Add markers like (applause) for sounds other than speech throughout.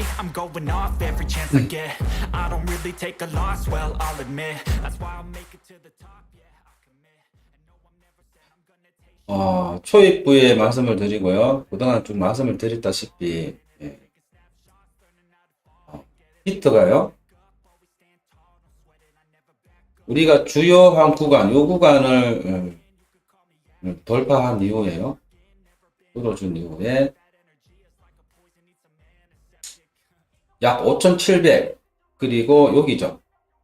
day, I'm going off every chance I get. I don't really take a loss, well, I'll admit. That's why I'll make it to the top, yeah, I commit. And no, I'm never said I'm gonna take 어, 초입부에 말씀을 드리고요. 그동안 좀 말씀을 드렸다시피, 예. 어, 히트가요. 우리가 주요한 구간, 요 구간을 음, 음, 돌파한 이후에요. 뚫어준 이후에 약 5,700 그리고 여기죠.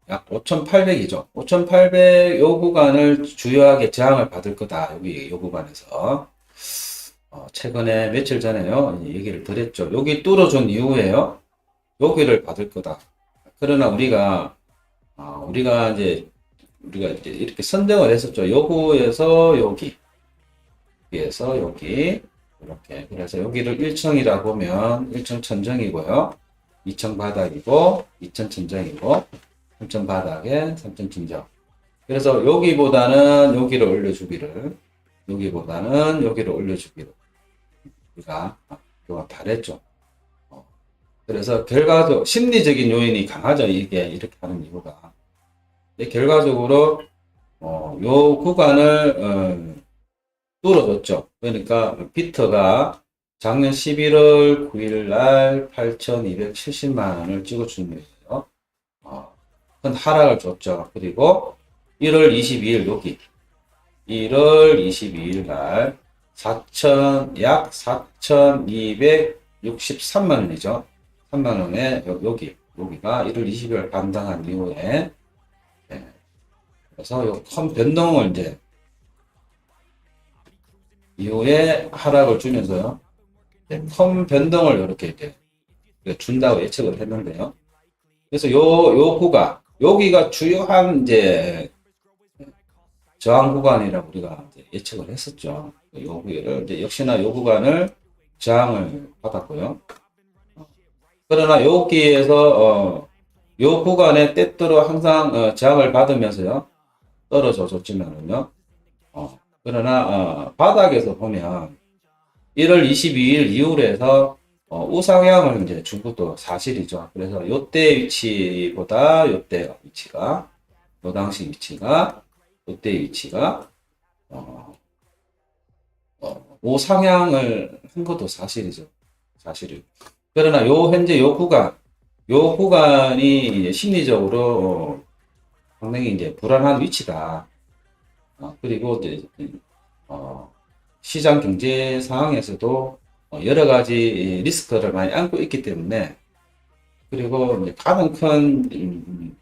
약 5,800이죠. 5,800 요 구간을 주요하게 저항을 받을 거다. 여기 요 구간에서 어, 최근에 며칠 전에요 얘기를 드렸죠. 여기 뚫어준 이후에요. 여기를 받을 거다. 그러나 우리가 어, 우리가 이제 우리가 이제 이렇게 선정을 했었죠. 요구에서 여기 여기에서 여기 이렇게 그래서 여기를 1층이라 보면 1층 천정이고요. 2층 바닥이고 2층 천정이고 3층 바닥에 3층 천정. 그래서 여기보다는 여기를 올려주기를 여기보다는 여기를 올려주기를 우리가 그동안 바랬죠. 어, 그래서 결과적 심리적인 요인이 강하죠. 이게 이렇게 하는 이유가. 결과적으로 어, 요 구간을 어, 뚫어줬죠. 그러니까 비트가 작년 11월 9일 날 8,270만 원을 찍어준 거예요. 어, 큰 하락을 줬죠. 그리고 1월 22일 여기 1월 22일 날 4천 약 4,263만 원이죠. 3만 원에 여- 여기 여기가 1월 20일 반등한 이후에 예. 그래서 요큰 변동을 이제 이후에 하락을 주면서요. 네, 큰 변동을 이렇게 이제 준다고 예측을 했는데요. 그래서 요, 요 구간, 여기가 주요한 이제 저항 구간이라고 우리가 예측을 했었죠. 요 구간을 이제 역시나 요 구간을 저항을 받았고요. 어, 그러나 여기에서 어, 요 구간에 때때로 항상 어, 저항을 받으면서요. 떨어져 줬지만은요. 어, 그러나 어, 바닥에서 보면 1월 22일 이후로 해서 어, 우상향을 이제 준 것도 사실이죠. 그래서 요때 위치보다 요때 위치가 요 당시 위치가 요때 위치가 어, 어, 우상향을 한 것도 사실이죠. 사실이. 그러나 요 현재 요 구간 요 구간이 심리적으로 어, 상당히 이제 불안한 위치다. 어, 그리고 이제 어, 시장 경제 상황에서도 어, 여러 가지 리스크를 많이 안고 있기 때문에 그리고 이제 가장 큰 음,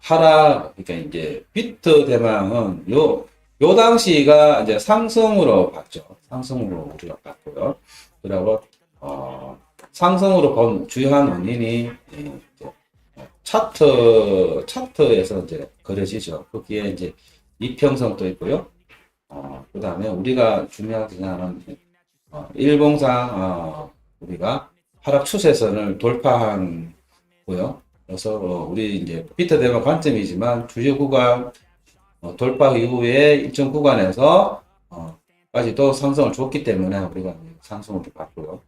하락 그러니까 이제 비트 대망은 요 요 당시가 이제 상승으로 봤죠. 상승으로 우리가 봤고요. 그리고 어, 상승으로 본 주요한 원인이 예, 이제 차트 차트에서 이제 그려지죠. 거기에 이제 이평선도 있고요. 어, 그 다음에 우리가 중요하게 생각하는 어, 일봉상 어, 우리가 하락 추세선을 돌파한 고요. 그래서 어, 우리 이제 비트 대만 관점이지만 주요 구간 어, 돌파 이후에 일정 구간에서 어, 까지도 상승을 줬기 때문에 우리가 상승을 봤고요.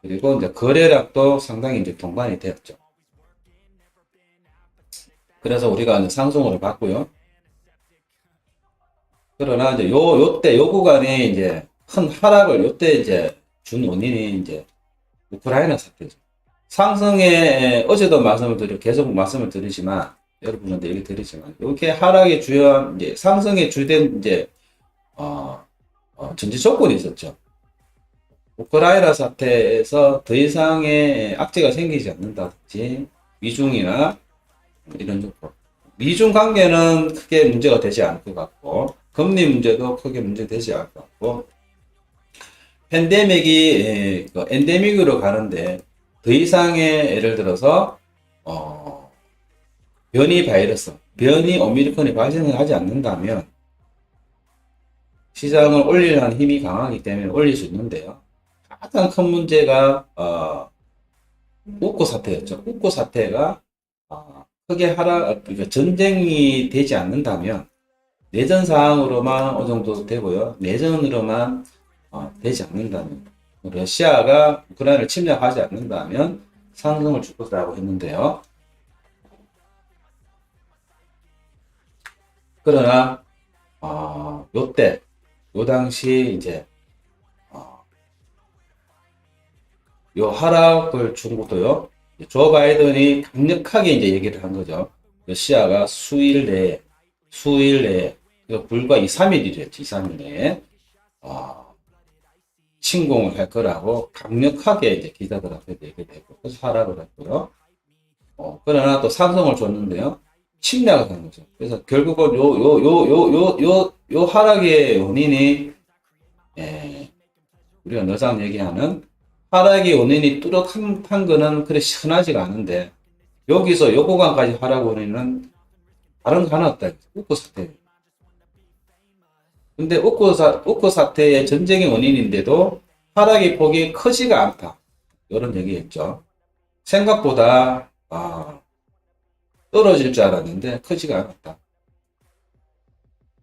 그리고 이제 거래량도 상당히 이제 동반이 되었죠. 그래서 우리가 상승을 봤고요. 그러나 이제 요, 요때, 요 구간에 이제 큰 하락을 요때 이제 준 원인이 이제 우크라이나 사태죠. 상승에 어제도 말씀을 드려, 계속 말씀을 드리지만, 여러분한테 얘기 드리지만, 이렇게 하락의 주요한, 이제 상승에 주된 이제, 어, 어, 전제 조건이 있었죠. 우크라이나 사태에서 더 이상의 악재가 생기지 않는다든지, 미중이나 이런 조건. 미중 관계는 크게 문제가 되지 않을 것 같고, 금리 문제도 크게 문제되지 같고, 팬데믹이 에, 그 엔데믹으로 가는데 더 이상의 예를 들어서 어, 변이 바이러스, 변이 오미크론이 발생하지 않는다면 시장을 올리려는 힘이 강하기 때문에 올릴 수 있는데요. 가장 큰 문제가 어, 우코 사태였죠. 우코 사태가 어, 크게 하락, 그러니까 전쟁이 되지 않는다면 내전 상황으로만 어느 정도 되고요. 내전으로만 어, 되지 않는다면 러시아가 우크라이나를 침략하지 않는다면 상승을 줄 것이라고 했는데요. 그러나 어, 요때 요 당시 이제 어, 요 하락을 준 것도요. 조 바이든이 강력하게 이제 얘기를 한 거죠. 러시아가 수일 내에 수일 내에 그 불과 2, 3일이랬지 2, 3일 내에 어, 침공을 할 거라고 강력하게 이제 기자들한테 얘기를 했고 그래서 하락을 했고요. 어, 그러나 또 상승을 줬는데요. 침략을 한 거죠. 그래서 결국은 요, 요, 요, 요, 요, 요, 요 하락의 원인이, 예, 우리가 늘상 얘기하는 하락의 원인이 뚜렷한 한 거는 그래 시원하지가 않은데, 여기서 요 구간까지 하락 원인은 다른 거 하나 없다. 우크 사태. 근데 우크 사, 우크 사태의 전쟁의 원인인데도 하락의 폭이 크지가 않다. 이런 얘기했죠. 생각보다, 아, 떨어질 줄 알았는데 크지가 않았다.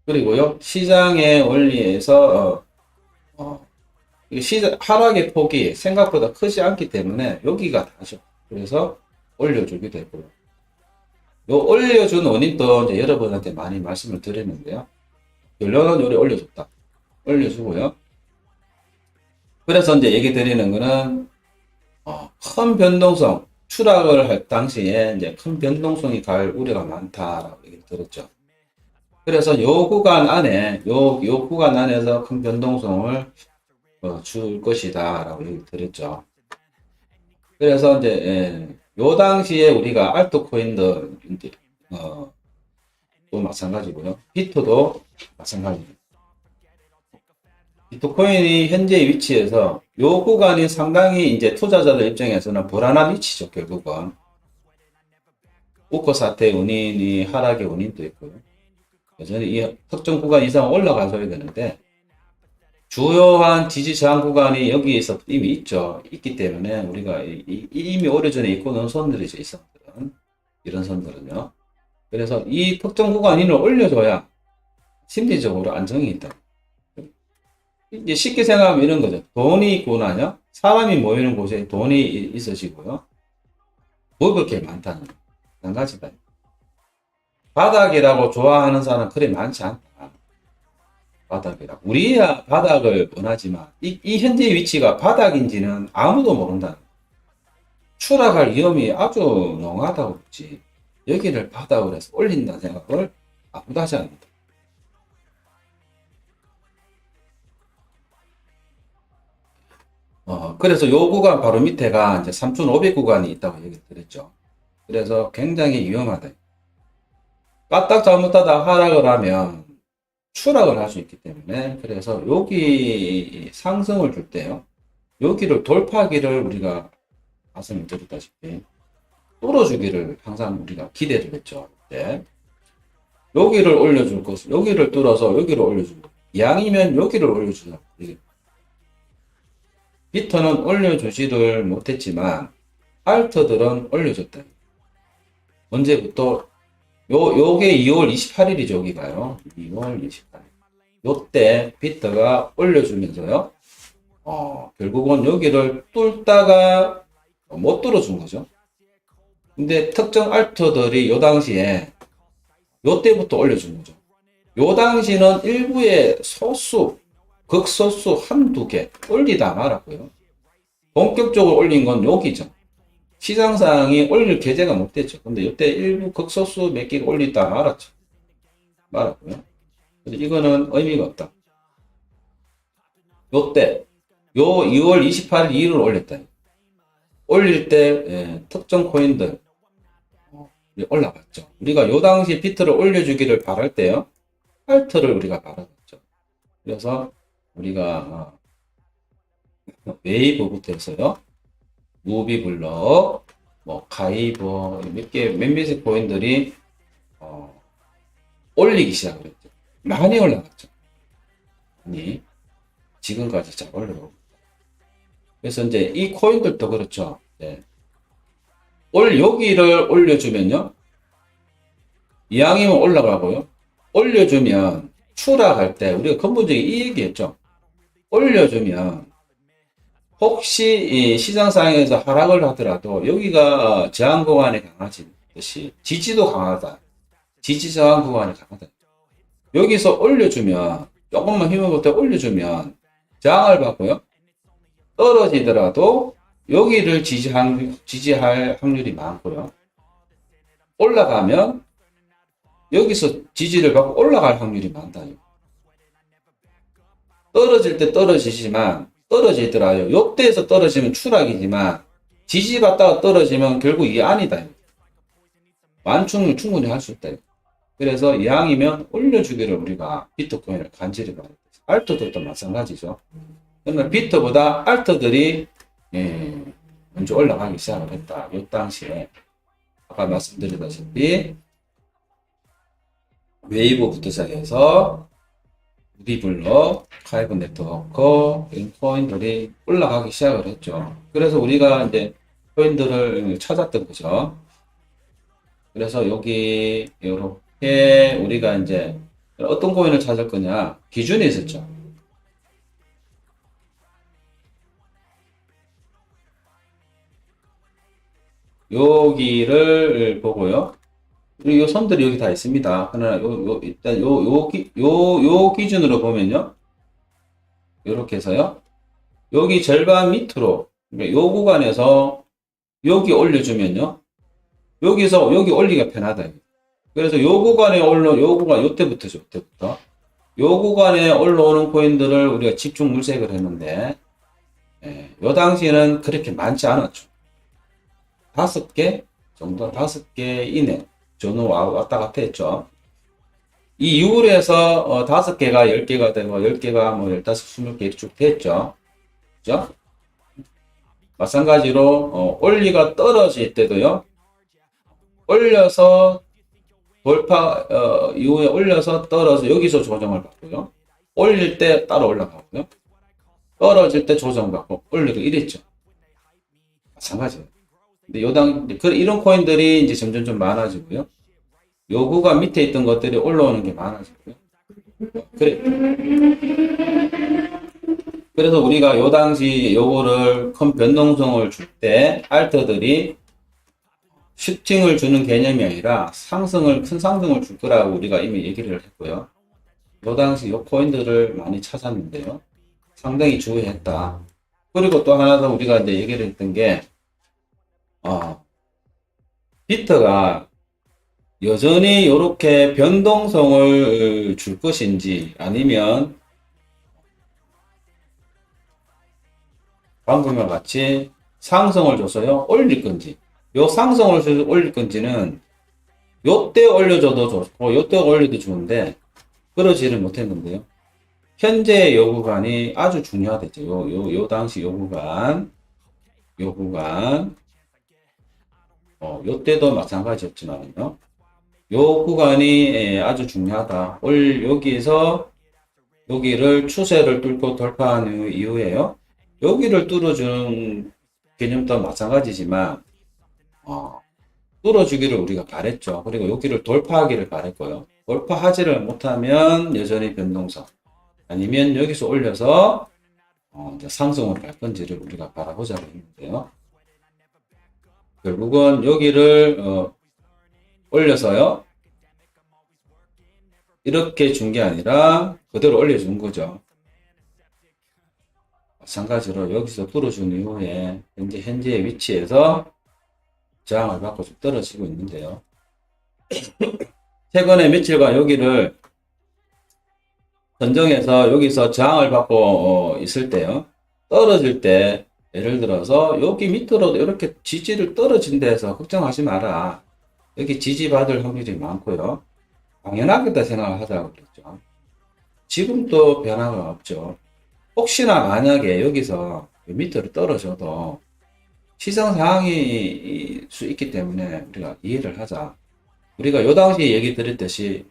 그리고요, 시장의 원리에서, 어, 어, 이 시장, 하락의 폭이 생각보다 크지 않기 때문에 여기가 다죠. 그래서 올려주기도 했고요. 요 올려준 원인도 이제 여러분한테 많이 말씀을 드렸는데요. 결론은 요리 올려줬다. 올려주고요. 그래서 이제 얘기 드리는 거는, 어, 큰 변동성, 추락을 할 당시에 이제 큰 변동성이 갈 우려가 많다라고 얘기를 들었죠. 그래서 요 구간 안에, 요, 요 구간 안에서 큰 변동성을 어, 줄 것이다라고 얘기를 드렸죠. 그래서 이제, 예, 요 당시에 우리가 알트코인들, 이제, 어, 또 마찬가지고요. 비트도 마찬가지입니다. 비트코인이 현재 위치에서 요 구간이 상당히 이제 투자자들 입장에서는 불안한 위치죠, 결국은. 우커 사태 원인이 하락의 원인도 있고요. 여전히 이 특정 구간 이상 올라가줘야 되는데, 주요한 지지 저항 구간이 여기에서 이미 있죠. 있기 때문에 우리가 이- 이- 이미 오래전에 있고는 선들이죠, 이 선들은. 이런 선들은요. 그래서 이 특정 구간인을 올려줘야 심리적으로 안정이 있다. 이제 쉽게 생각하면 이런 거죠. 돈이 있고 나냐? 사람이 모이는 곳에 돈이 이- 있으시고요. 먹을 게 많다는 거. 한 가지다. 바닥이라고 좋아하는 사람 그리 많지 않다. 바닥이라. 우리야 바닥을 원하지만 이, 이 현재 위치가 바닥인지는 아무도 모른다. 추락할 위험이 아주 농하다고 그러지. 여기를 바닥으로 해서 올린다는 생각을 아무도 하지 않는다. 어, 그래서 요 구간 바로 밑에가 이제 3,500 구간이 있다고 얘기 드렸죠. 그래서 굉장히 위험하다. 까딱 잘못하다 하락을 하면 추락을 할 수 있기 때문에 그래서 여기 상승을 줄 때요. 여기를 돌파하기를 우리가 말씀을 드렸다시피 뚫어주기를 항상 우리가 기대를 했죠. 네. 여기를 올려줄 것, 여기를 뚫어서 여기를 올려주고 양이면 여기를 올려주자. 이게 비트는 올려주지를 못했지만 알트들은 올려줬다. 언제부터? 요, 요게 2월 28일이죠, 여기가요. 2월 28일. 요때 비트가 올려주면서요. 어, 결국은 여기를 뚫다가 못 뚫어준 거죠. 근데 특정 알트들이 요 당시에 요 때부터 올려준 거죠. 요 당시는 일부의 소수, 극소수 한두 개 올리다 말았고요. 본격적으로 올린 건 여기죠. 시장상이 올릴 계제가 못 됐죠. 근데 이때 일부 극소수 몇 개가 올리다 말았죠. 말았고요. 그래서 이거는 의미가 없다. 요때, 요 2월 28일 2일을 올렸다. 올릴 때, 예, 특정 코인들, 어, 올라갔죠. 우리가 요 당시 비트를 올려주기를 바랄 때요. 알트를 우리가 바라봤죠. 그래서 우리가 어, 웨이브부터 해서요. 무비블럭, 뭐 가이버 몇개 몇몇의 코인들이 어, 올리기 시작을 했죠. 많이 올라갔죠. 많이 지금까지 잘 올라오고. 그래서 이제 이 코인들도 그렇죠. 네. 올 여기를 올려주면요. 이왕이면 올라가고요. 올려주면 추락할 때 우리가 근본적인 이 얘기했죠. 올려주면 혹시 이 시장 상황에서 하락을 하더라도 여기가 저항 구간이 강하듯이 지지도 강하다. 지지 저항 구간이 강하다. 여기서 올려주면 조금만 힘을 보태 올려주면 저항을 받고요. 떨어지더라도 여기를 지지할, 지지할 확률이 많고요. 올라가면 여기서 지지를 받고 올라갈 확률이 많다. 떨어질 때 떨어지지만 떨어지더라요. 요때에서 떨어지면 추락이지만 지지받다가 떨어지면 결국 이 안이다. 완충을 충분히 할 수 있다. 그래서 이왕이면 올려주기를 우리가 비트코인을 간절히. 알트도 또 마찬가지죠. 그러나 비트보다 알트들이 예, 먼저 올라가기 시작을 했다. 이 당시에 아까 말씀드렸다시피 웨이브부터 시작해서 리블러, 카이브 네트워크 이런 코인들이 올라가기 시작을 했죠. 그래서 우리가 이제 코인들을 찾았던 거죠. 그래서 여기 이렇게 우리가 이제 어떤 코인을 찾을 거냐 기준이 있었죠. 여기를 보고요. 그리고 요 선들이 여기 다 있습니다. 그러나 요, 요, 일단 요, 요, 기, 요, 요 기준으로 보면요. 요렇게 해서요. 여기 절반 밑으로, 그러니까 요 구간에서 여기 올려주면요. 여기서 여기 올리기가 편하다. 그래서 요 구간에 올라, 요 구간, 요 때부터죠. 요 때부터. 요 구간에 올라오는 코인들을 우리가 집중 물색을 했는데, 예, 요 당시에는 그렇게 많지 않았죠. 다섯 개 정도, 다섯 개 이내. 와- 왔다 갔다 했죠. 이 6월에서 어, 다섯 개가 열 개가 되고 열 개가 뭐 열다섯 스물 개쭉 됐죠. 그죠? 마찬가지로 어, 올리가 떨어질 때도요. 올려서 돌파 어, 이후에 올려서 떨어져 여기서 조정을 받고요. 올릴 때 따로 올라가고요. 떨어질 때 조정받고 올리고 이랬죠. 마찬가지예요. 근데 요당 그 이런 코인들이 이제 점점 좀 많아지고요. 요 구간 밑에 있던 것들이 올라오는 게 많아지고요. 그래. 그래서 우리가 요 당시 요거를 큰 변동성을 줄 때 알트들이 슈팅을 주는 개념이 아니라 상승을 큰 상승을 줄 거라고 우리가 이미 얘기를 했고요. 요 당시 요 코인들을 많이 찾았는데요. 상당히 주의했다. 그리고 또 하나 더 우리가 이제 얘기를 했던 게 어, 비트가 여전히 이렇게 변동성을 줄 것인지 아니면 방금과 같이 상승을 줘서요 올릴 건지. 요 상승을 줘서 올릴 건지는 요때 올려줘도 좋고 요때 올려도 좋은데 그러지를 못했는데요. 현재 요 구간이 아주 중요하겠죠 요, 요, 요 당시 요 구간 요 구간 어, 요때도 마찬가지였지만요. 요 구간이 예, 아주 중요하다. 올 여기에서 여기를 추세를 뚫고 돌파한 이후에요. 여기를 뚫어주는 개념도 마찬가지지만 어, 뚫어주기를 우리가 바랬죠. 그리고 여기를 돌파하기를 바랬고요. 돌파하지를 못하면 여전히 변동성 아니면 여기서 올려서 어, 상승으로 갈 건지를 우리가 바라보자고 했는데요. 결국은 여기를 어, 올려서요. 이렇게 준 게 아니라 그대로 올려준 거죠. 마찬가지로 여기서 뚫어준 이후에 현재 현재의 위치에서 저항을 받고 좀 떨어지고 있는데요. (clears throat) 최근에 며칠간 여기를 선정해서 여기서 저항을 받고 어, 있을 때요. 떨어질 때 예를 들어서 여기 밑으로도 이렇게 지지를 떨어진 데서 걱정하지 마라. 여기 지지받을 확률이 많고요. 당연하겠다 생각을 하자고 그랬죠. 지금 또 변화가 없죠. 혹시나 만약에 여기서 밑으로 떨어져도 시장 상황이 수 있기 때문에 우리가 이해를 하자. 우리가 요 당시에 얘기 드렸듯이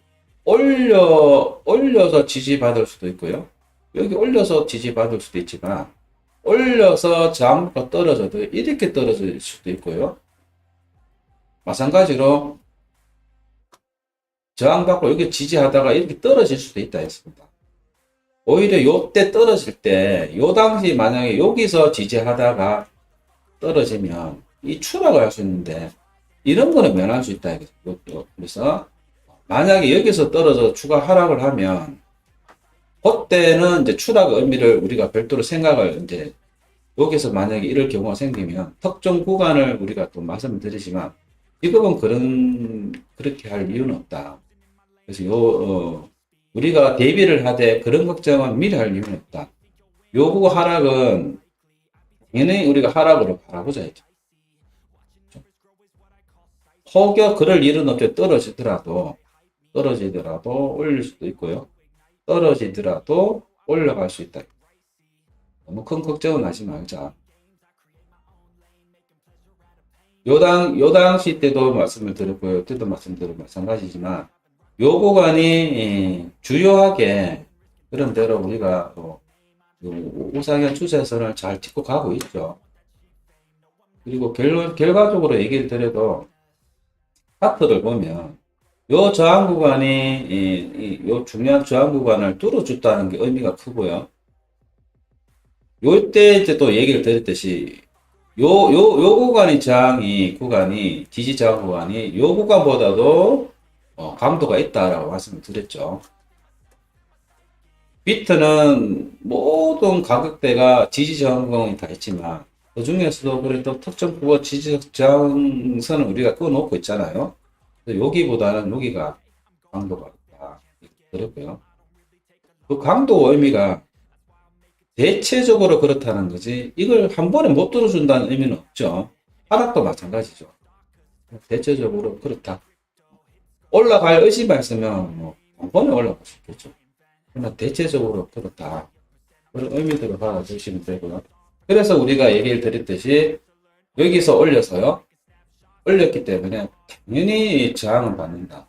올려, 올려서 지지받을 수도 있고요. 여기 올려서 지지받을 수도 있지만 올려서 저항가 떨어져도 이렇게 떨어질 수도 있고요. 마찬가지로 저항받고 여기 지지하다가 이렇게 떨어질 수도 있다 했습니다. 오히려 요때 떨어질 때, 요 당시 만약에 여기서 지지하다가 떨어지면 이 추락을 할 수 있는데, 이런 거는 면할 수 있다. 요- 그래서 만약에 여기서 떨어져 추가 하락을 하면, 그때는 이제 추락 의미를 우리가 별도로 생각을 이제 여기서 만약에 이럴 경우가 생기면 특정 구간을 우리가 또 말씀을 드리지만 지금은 그런 그렇게 할 이유는 없다. 그래서 요 어, 우리가 대비를 하되 그런 걱정은 미리 할 이유는 없다. 요구 하락은 당연히 우리가 하락으로 바라보자야죠. 혹여 그럴 일은 없죠. 떨어지더라도 떨어지더라도 올릴 수도 있고요. 떨어지더라도 올라갈 수 있다. 너무 큰 걱정은 하지 말자. 요당, 요 당시 때도 말씀을 드렸고요. 때도 말씀드리고 마찬가지지만, 요 구간이 이, 주요하게 그런 대로 우리가 우상향 추세선을 잘 짚고 가고 있죠. 그리고 결, 결과적으로 얘기를 드려도 차트를 보면 요 저항 구간이 이, 이, 요 중요한 저항 구간을 뚫어줬다는 게 의미가 크고요. 요때 이제 또 얘기를 드렸듯이 요, 요, 요 구간이 저항이 구간이 지지 저항 구간이 요 구간보다도 어, 강도가 있다라고 말씀을 드렸죠. 비트는 모든 가격대가 지지 저항 구간이 다 있지만 그 중에서도 그래도 특정 구간 지지 저항선을 우리가 끊어놓고 있잖아요. 여기보다는 여기가 강도가 있다. 그렇고요. 그 강도 의미가 대체적으로 그렇다는 거지 이걸 한 번에 못 들어준다는 의미는 없죠. 하락도 마찬가지죠. 대체적으로 그렇다. 올라갈 의지만 있으면 뭐 한 번에 올라갈 수 있겠죠. 그러나 대체적으로 그렇다. 그런 의미대로 받아주시면 되고요. 그래서 우리가 얘기를 드렸듯이 여기서 올려서요. 올렸기 때문에 당연히 저항을 받는다.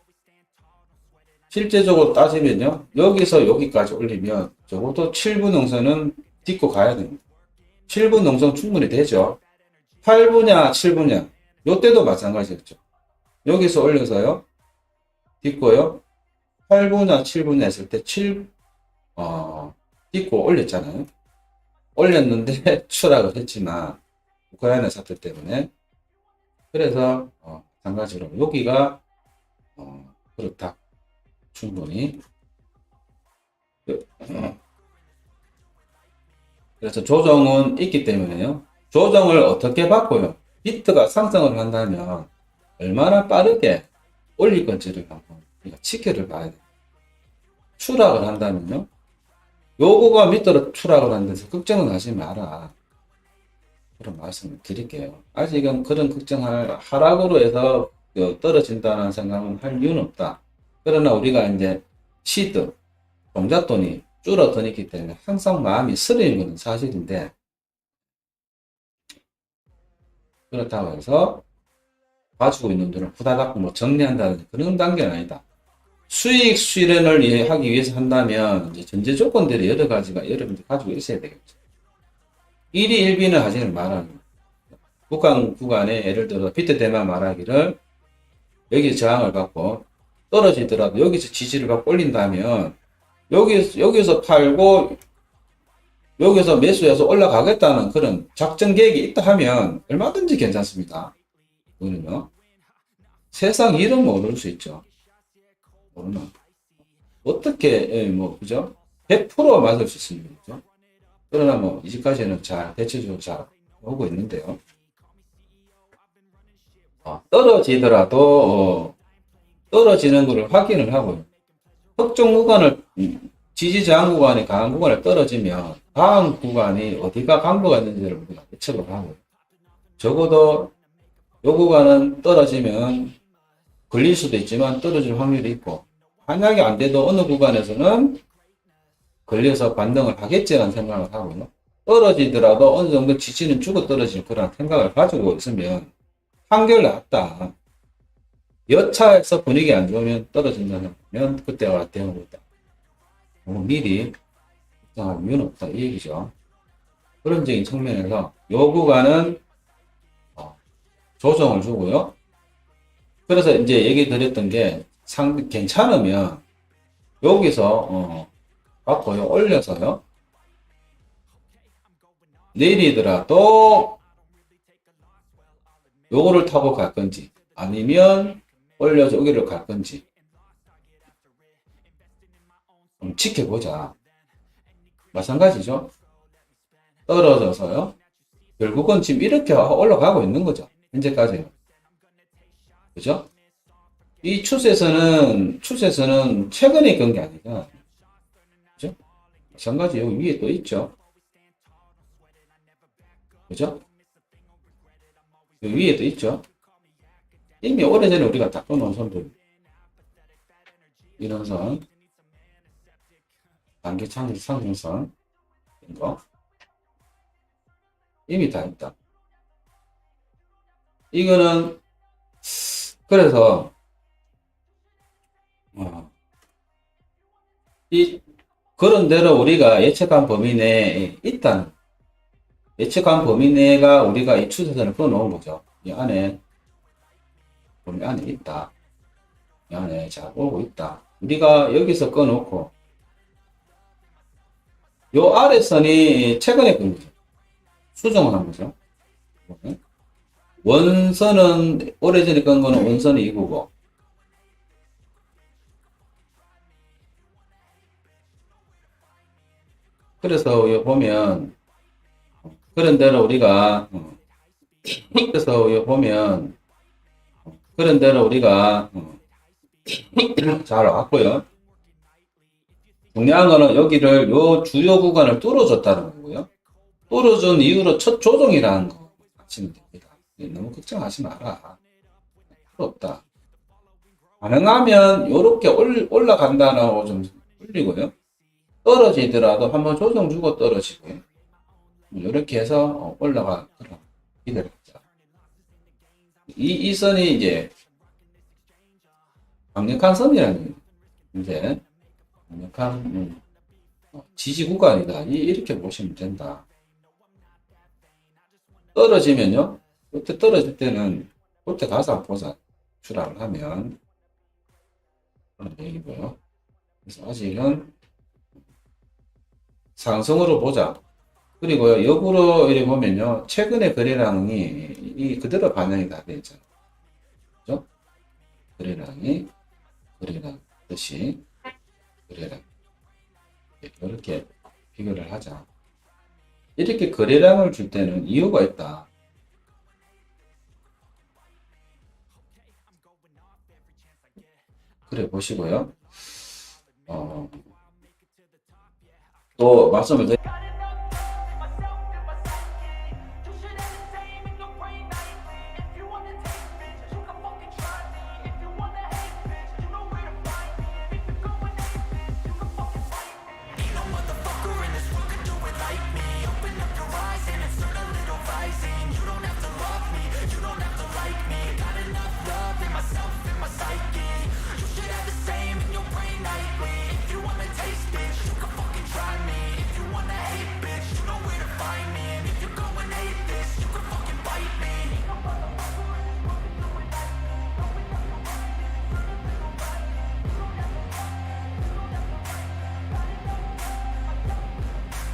실제적으로 따지면요. 여기서 여기까지 올리면 적어도 7분 능선은 딛고 가야 됩니다. 7분 능선 충분히 되죠. 8분야, 7분야. 요때도 마찬가지였죠. 여기서 올려서요. 딛고요. 8분야, 7분야 했을 때 7, 어, 딛고 올렸잖아요. 올렸는데 (laughs) 추락을 했지만 우크라이나 사태 때문에 그래서 어, 마찬가지로 여기가 어, 그렇다. 충분히. 그래서 조정은 있기 때문에요. 조정을 어떻게 받고요? 비트가 상승을 한다면 얼마나 빠르게 올릴 건지를 한번 우리가 지켜를 봐야 돼요. 추락을 한다면요. 요거가 밑으로 추락을 한데서 걱정은 하지 마라. 그런 말씀을 드릴게요. 아직은 그런 걱정할 하락으로 해서 어, 떨어진다는 생각은 할 이유는 없다. 그러나 우리가 이제 시드, 종잣돈이 줄어드니기 때문에 항상 마음이 쓰리는 것은 사실인데 그렇다고 해서 가지고 있는 돈을 후다닥 뭐 정리한다는 그런 단계는 아니다. 수익 실현을 예- 하기 위해서 한다면 이제 전제 조건들이 여러 가지가 여러분들 가지고 있어야 되겠죠. 1위 1비는 하지는 말아요. 국강 구간에 예를 들어 비트 대만 말하기를 여기 저항을 받고 떨어지더라도 여기서 지지를 받고 올린다면 여기 여기서 팔고 여기서 매수해서 올라가겠다는 그런 작전 계획이 있다 하면 얼마든지 괜찮습니다. 그거는요. 세상 일은 모를 수 있죠. 모르나. 어떻게, 예, 뭐, 그죠? 100% 맞을 수 있습니다. 그죠? 그러나 뭐, 이제까지는 잘, 대체적으로 잘 오고 있는데요. 어, 떨어지더라도, 어, 떨어지는 것을 확인을 하고요. 특정 구간을, 음, 지지 저항 구간이 강한 구간을 떨어지면, 다음 구간이 어디가 강도가 있는지를 우리가 예측을 하고요. 적어도, 요 구간은 떨어지면, 걸릴 수도 있지만 떨어질 확률이 있고, 만약에 안 돼도 어느 구간에서는 걸려서 반등을 하겠지라는 생각을 하고요. 떨어지더라도 어느 정도 지지는 주고 떨어질 거라는 생각을 가지고 있으면 한결 낫다. 여차에서 분위기 안 좋으면 떨어진다면 그때가 대응을 있다. 너무 미리 걱정할 이유는 없다. 이 얘기죠. 그런적인 측면에서 요 구간은 어, 조정을 주고요. 그래서 이제 얘기 드렸던 게 상, 괜찮으면 여기서 어, 받고요. 올려서요. 내리더라도 요거를 타고 갈 건지 아니면 올려서 여기를 갈 건지 좀 지켜보자. 마찬가지죠. 떨어져서요. 결국은 지금 이렇게 올라가고 있는 거죠. 현재까지. 그죠? 이 추세선은 최근에 건게 아니라? 마찬가지 여기 위에 또 있죠. 그죠? 여기 위에 또 있죠. 이미 오래전에 우리가 딱 끊어놓은 선들. 이런 선. 단기 창의 상승선. 이런 거. 이미 다 있다. 이거는, 그래서, 어, 이, 그런 대로 우리가 예측한 범위 내에 있다는, 예측한 범위 내가 우리가 이 추세선을 끊어놓은 거죠. 이 안에, 범위 안에 있다. 이 안에 잘 오고 있다. 우리가 여기서 끊어놓고, 요 아래선이 최근에 끈 거죠. 수정을 한 거죠. 원선은 오래전에 건 거는 원선이 이구고 그래서 보면 그런 대로 우리가 어, 그래서 보면 그런 대로 우리가 어, 잘 왔고요. 중요한 거는 여기를 요 주요 구간을 뚫어줬다는 거고요. 뚫어준 이후로 첫 조정이라는 거 아시면 됩니다. 예, 너무 걱정하지 마라. 필요 없다. 가능하면 요렇게 올, 올라간다라고 좀 올리고요. 떨어지더라도 한번 조정 주고 떨어지고요. 요렇게 해서 어, 올라가, 그럼 기다려보자. 이, 이 선이 이제 강력한 선이라는 이제 강력한 음, 어, 지지 구간이다. 이- 이렇게 보시면 된다. 떨어지면요. 그때 떨어질 때는 그때 가서 보자. 추락을 하면 그런 얘기고요. 그래서 아직은 상승으로 보자. 그리고요, 역으로 이렇게 보면요, 최근의 거래량이 이 그대로 반영이 다돼 있잖아요. 그죠? 거래량이, 거래량 뜻이, 거래량. 이렇게 비교를 하자. 이렇게 거래량을 줄 때는 이유가 있다. 그래 보시고요. 어, 또 말씀을 드리